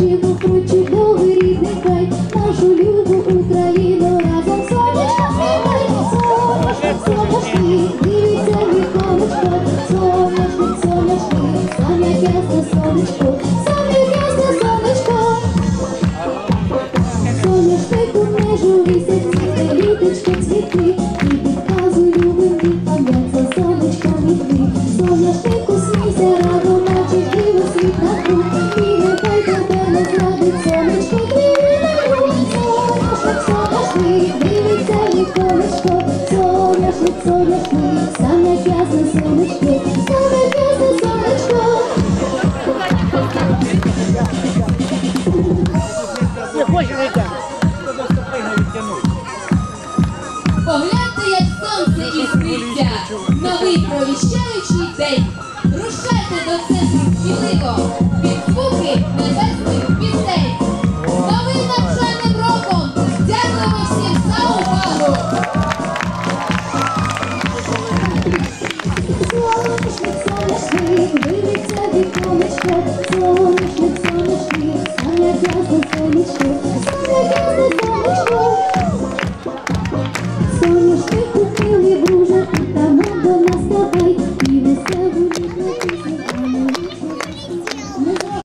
Батьківщину, кручу Богу, рідний край, нашу любу Україну разом сонячно сміливо, сонячно, сонячний, дивіться віконечко, сонячний, сонячний, соняк ясне сонечко, соняк ясне сонечко. Соняшнику не журися, цвіте, літочка, цвіти, віконечко, соняшник, соняшник, сам як ясне сонечко, сам як ясне сонечко. Не стопи відтягнути. Погляньте, як сонце іскриться, новий провіщаючий день. Рушайте до центру сміливо, під звуки небесних пісень. Новим навчальним роком! Дякуємо всім за увагу! Сонячник, сонячник,